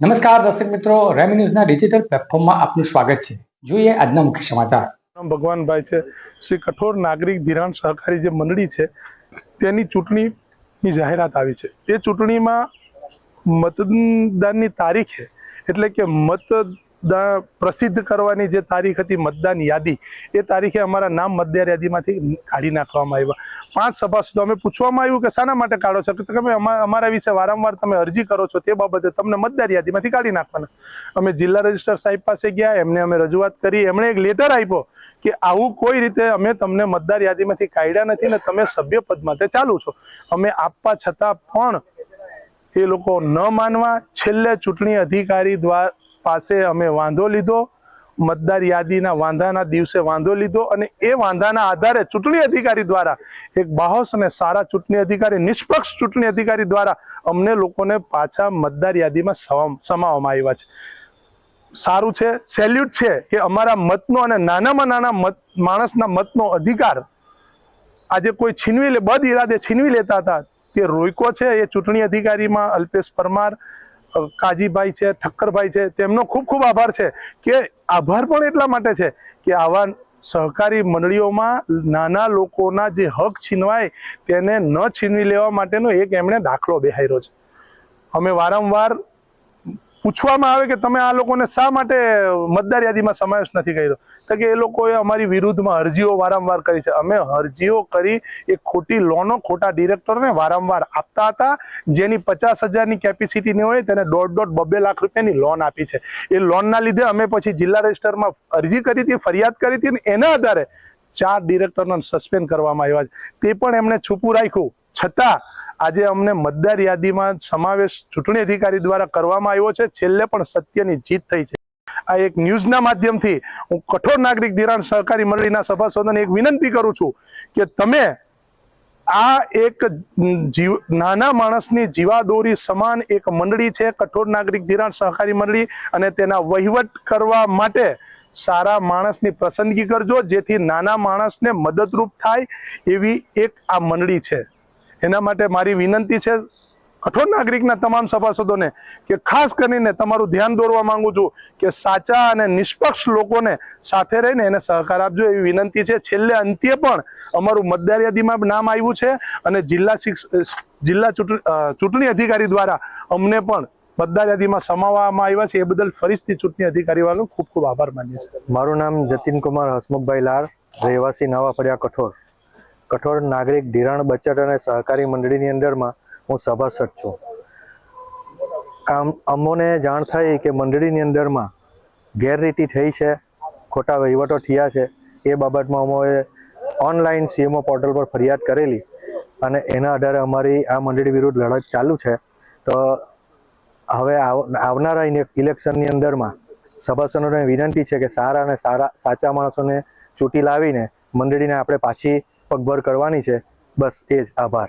નમસ્કાર દર્શક મિત્રો, રેમી ન્યૂઝના ડિજિટલ પ્લેટફોર્મમાં આપનું સ્વાગત છે. જોઈએ આજના મુખ્ય સમાચાર. ભગવાનભાઈ છે. શ્રી કઠોર નાગરિક ધિરાણ સહકારી જે મંડળી છે, તેની ચૂંટણીની જાહેરાત આવી છે. એ ચૂંટણીમાં મતદાનની તારીખે, એટલે કે મતદાન પ્રસિદ્ધ કરવાની જે તારીખ હતી, મતદાન યાદી, એ તારીખે અમારા નામ મતદાર યાદીમાંથી કાઢી નાખવામાં આવ્યા. પાંચ સભાસદો અમે પૂછવામાં આવ્યું કે શાના માટે કાઢો છો? કે તમે અમા- અમારા વિશે વારંવાર તમે અરજી કરો છો તે બાબતે તમને મતદાર યાદીમાંથી કાઢી નાખવાના. અમે જિલ્લા રજિસ્ટર સાહેબ પાસે ગયા, એમને અમે રજૂઆત કરી, એમણે એક લેટર આપ્યો કે આવું કોઈ રીતે અમે તમને મતદાર યાદીમાંથી કાઢ્યા નથી ને તમે સભ્ય પદ માટે ચાલુ છો. અમે આપવા છતાં પણ એ લોકો ન માનવા, છેલ્લે ચૂંટણી અધિકારી દ્વાર પાસે અમે વાંધો લીધો, મતદાર યાદીના વાંધાના દિવસે વાંધો લીધો અને એ વાંધાના આધારે ચૂંટણી અધિકારી દ્વારા એક બાહોશ અને સારા ચૂંટણી અધિકારી, નિષ્પક્ષ ચૂંટણી અધિકારી દ્વારા અમને લોકોને પાછા મતદાર યાદીમાં સમ- સમાવવામાં આવ્યા છે. સારું છે, સેલ્યુટ છે કે અમારા મતનો અને નાનામાં નાના મત, માણસના મતનો અધિકાર આજે કોઈ છીનવી લે બદ ઇરાદે છીનવી લેતા હતા. તે રોયકો છે, એ ચૂંટણી અધિકારીમાં અલ્પેશ પરમાર કાજીભાઈ છે, ઠક્કરભાઈ છે, તેમનો ખૂબ ખૂબ આભાર છે કે આભાર પણ એટલા માટે છે કે આવા સહકારી મંડળીઓમાં નાના લોકોના જે હક છીનવાય તેને ન છીનવી લેવા માટેનો એક એમણે દાખલો બેહાર્યો છે. અમે વારંવાર પૂછવામાં આવે કે તમે આ લોકોને શા માટે મતદાર યાદીમાં સમાવેશ નથી કર્યો? તો કે એ લોકોએ અમારી વિરુદ્ધમાં અરજીઓ વારંવાર કરી છે. અમે અરજીઓ કરી એ ખોટી લોનો ખોટા ડિરેક્ટરને વારંવાર આપતા હતા, જેની પચાસ હજારની કેપેસિટી નહીં હોય તેને દોઢ દોઢ બબ્બે લાખ રૂપિયાની લોન આપી છે. એ લોનના લીધે અમે પછી જિલ્લા રજિસ્ટરમાં અરજી કરી હતી, ફરિયાદ કરી હતી અને એના આધારે ચાર ડિરેક્ટરને સસ્પેન્ડ કરવામાં આવ્યા છે. તે પણ એમણે છૂપું રાખ્યું. છતાં આજે અમને મતદાર યાદીમાં સમાવેશ ચૂંટણી અધિકારી દ્વારા કરવામાં આવ્યો છે. છેલ્લે પણ સત્યની જીત થઈ છે. આ એક ન્યૂઝના માધ્યમથી હું કઠોર નાગરિક ધિરાણ સહકારી મંડળીના સભાસદોને એક વિનંતી કરું છું કે તમે આ એક જીવ નાના માણસની જીવાદોરી સમાન એક મંડળી છે, કઠોર નાગરિક ધિરાણ સહકારી મંડળી, અને તેના વહીવટ કરવા માટે સારા માણસની પસંદગી કરજો, જેથી નાના માણસને મદદરૂપ થાય એવી એક આ મંડળી છે. એના માટે મારી વિનંતી છે કઠોર નાગરિકના તમામ સભાસદોને કે ખાસ કરીને તમારું ધ્યાન દોરવા માંગુ છું કે સાચા અને નિષ્પક્ષ લોકોને સાથે રહીને એને સહકાર આપજો એવી વિનંતી છે. છેલ્લે અંત્ય પણ અમારું મતદાર યાદીમાં નામ આવ્યું છે અને જિલ્લા જિલ્લા ચૂંટણી ચૂંટણી અધિકારી દ્વારા અમને પણ મતદાર યાદીમાં સમાવવામાં આવ્યા છે. એ બદલ ફરીથી ચૂંટણી અધિકારી વાળો ખૂબ ખૂબ આભાર માનીએ છીએ. મારું નામ જતીન કુમાર હસમુખભાઈ લાલ રહેવાસી નવા ફળિયા કઠોર. કઠોર નાગરિક ધિરાણ બચત અને સહકારી મંડળીની અંદરમાં હું સભાસદ છું. આમ અમોને જાણ થઈ કે મંડળીની અંદરમાં ગેરરીતિ થઈ છે, ખોટા વહીવટો થયા છે, એ બાબતમાં અમોએ ઓનલાઈન સીએમઓ પોર્ટલ પર ફરિયાદ કરેલી અને એના આધારે અમારી આ મંડળી વિરુદ્ધ લડત ચાલુ છે. તો હવે આવનારા ઇલેક્શનની અંદરમાં સભાસદોને વિનંતી છે કે સારા અને સારા, સાચા માણસોને ચૂંટી લાવીને મંડળીને આપણે પાછી પગભર કરવાની છે. બસ એ જ આભાર.